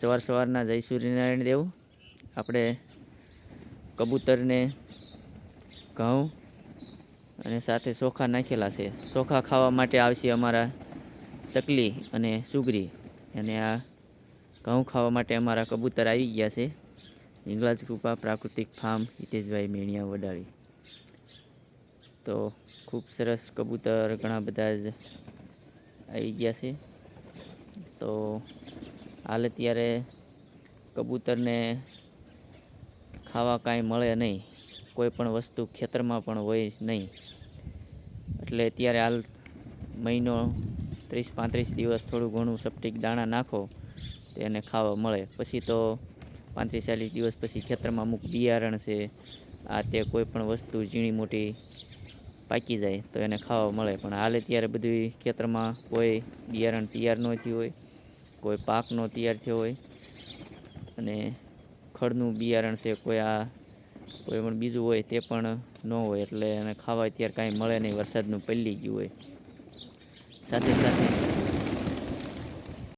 સવાર સવારના જય સૂર્યનારાયણ દેવ. આપણે કબૂતરને ઘઉં અને સાથે ચોખા નાખેલા છે. ચોખા ખાવા માટે આવશે અમારા ચકલી અને સુગરી. અને આ ઘઉં ખાવા માટે અમારા કબૂતર આવી ગયા છે. હિંગલાજ કૃપા, પ્રાકૃતિક ફાર્મ, હિતેશભાઈ મેણિયા વડાળી તો ખૂબ સરસ કબૂતર ઘણા બધા જ આવી ગયા છે. તો હાલ અત્યારે કબૂતરને ખાવા કાંઈ મળે નહીં. કોઈ પણ વસ્તુ ખેતરમાં પણ હોય નહીં. એટલે અત્યારે હાલ મહિનો ત્રીસ પાંત્રીસ દિવસ થોડું ઘણું સપ્ટિક દાણા નાખો તો એને ખાવા મળે. પછી તો પાંત્રીસ ચાલીસ દિવસ પછી ખેતરમાં અમુક બિયારણ છે, આ તે કોઈ પણ વસ્તુ ઝીણી મોટી પાકી જાય તો એને ખાવા મળે. પણ હાલ અત્યારે બધું ખેતરમાં કોઈ બિયારણ તૈયાર ન હોય. કોઈ પાકનો તૈયાર થયો હોય અને ખડનું બિયારણ છે, કોઈ આ કોઈ પણ બીજું હોય તે પણ ન હોય એટલે એને ખાવા અત્યારે કાંઈ મળે નહીં, વરસાદનું પલ્લી ગયું હોય. સાથે સાથે